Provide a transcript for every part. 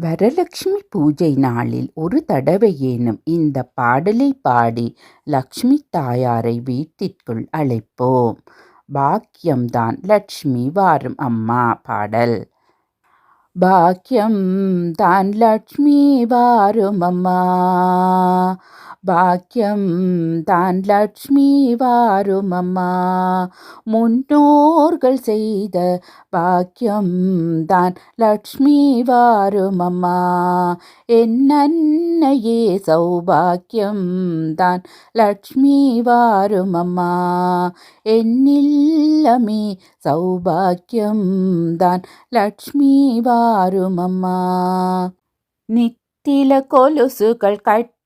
வரலட்சுமி பூஜை நாளில் ஒரு தடவையேனும் இந்த பாடலை பாடி லக்ஷ்மி தாயாரை வீட்டிற்குள் அழைப்போம். பாக்கியம்தான் லட்சுமி வாரும் அம்மா பாடல். பாக்கியம் தான் லட்சுமி வாரும் அம்மா. பாக்கியம் தான் லட்சுமி வாருமம்மா முன்னோர்கள் செய்த பாக்கியம் தான் லட்சுமி வாருமம்மா என்னன்னையே சௌபாக்கியம் தான் லட்சுமி வாருமம்மா என்னில்லமே சௌபாக்கியம் தான் லட்சுமி வாருமம்மா நித்தில கொலுசுகள்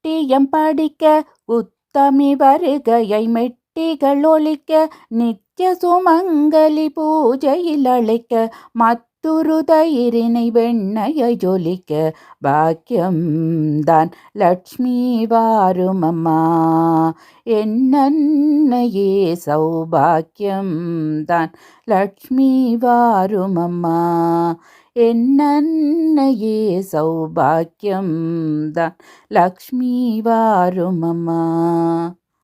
கட்டியம் படிக்க உத்தமி வருகையை மெட்டிகள் ஒழிக்க நித்திய சுமங்கலி பூஜையில் அழைக்க மத்துருதயிரினை வெண்ணையை ஜொலிக்க. பாக்கியம்தான் லட்சுமி வாரும் அம்மா என்னன்னையே சௌபாக்கியம்தான் லட்சுமி வாரும் அம்மா என்னன்னையே சௌபாக்கியம் தான். லக்ஷ்மி வாரும் அம்மா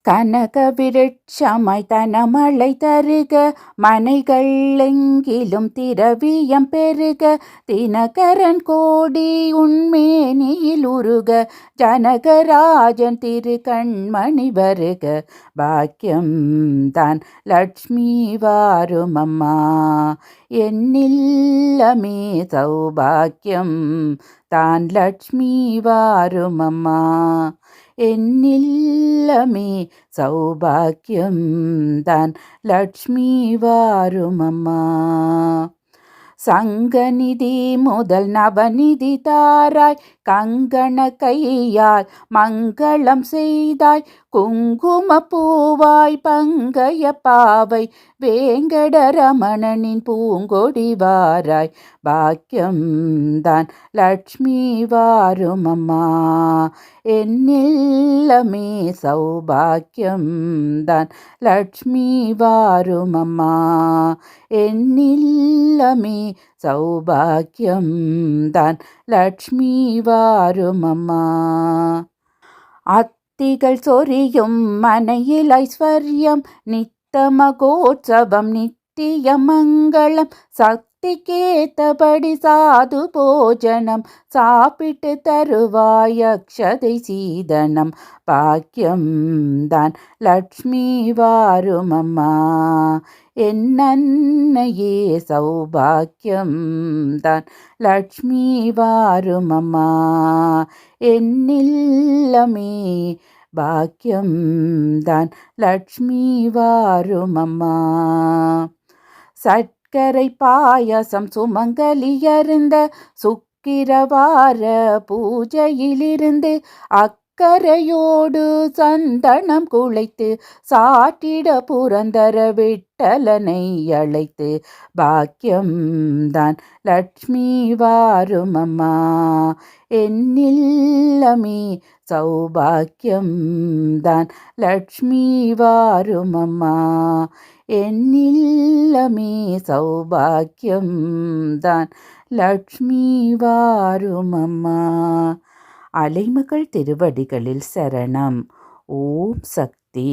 கனக விருட்சமாய் தனமழை தருக மனைகள் எங்கிலும் திரவியம் பெருக தினகரன் கோடி உண்மேனியில் உருக ஜனகராஜன் திரு கண்மணி வருக. பாக்கியம் தான் லட்சுமி வாரும் அம்மா என்னில்லமே சௌபாக்கியம் தான் லட்சுமி வாரும் அம்மா என்னில்லமே சௌபாக்கியம் தான் லட்சுமி வாரும் அம்மா சங்கநிதி முதல் நவநிதி தாராய் கங்கண கையால் மங்களம் செய்தாய் குங்கும பூவாய் பங்கைய பாவை வேங்கடரமணனின் பூங்கொடி வாராய். பாக்கியம் தான் லட்சுமி வாரும் அம்மா என்னில்லமே சௌபாக்கியம் தான் லட்சுமி வாரும் அம்மா என்னில்லமே சௌபாக்கியம் தான். லக்ஷ்மி வாருமம்மா அத்திகள் சொரியும் மனையில் ஐஸ்வர்யம் நித்தமகோற்சவம் நித்திய மங்களம் சத் சக்திக்கேத்தபடி சாது போஜனம் சாப்பிட்டு தருவாய் அக்ஷதை சீதனம். பாக்கியம் தான் லக்ஷ்மி வாருமம்மா என்னன்னையே சௌபாக்கியம் தான் லக்ஷ்மி வாருமம்மா. என்னில்லமே பாக்கியம் தான் லக்ஷ்மி வாருமம்மா. சட் சர்க்கரை பாயசம் சுமங்கலியருந்த சுக்கிரவார பூஜையிலிருந்து அக்கரையோடு சந்தனம் குளைத்து சாட்டிட புரந்தர விட்டலனை அழைத்து பாக்கியம்தான் லட்சுமி வாருமம்மா என்னில்லமே சௌபாக்கியம் தான் லட்சுமி வாரும் அம்மா என்னில்லமே சௌபாக்கியம் தான் லட்சுமி வாரும் அம்மா அலைமகள் திருவடிகளில் சரணம் ஓம் சக்தி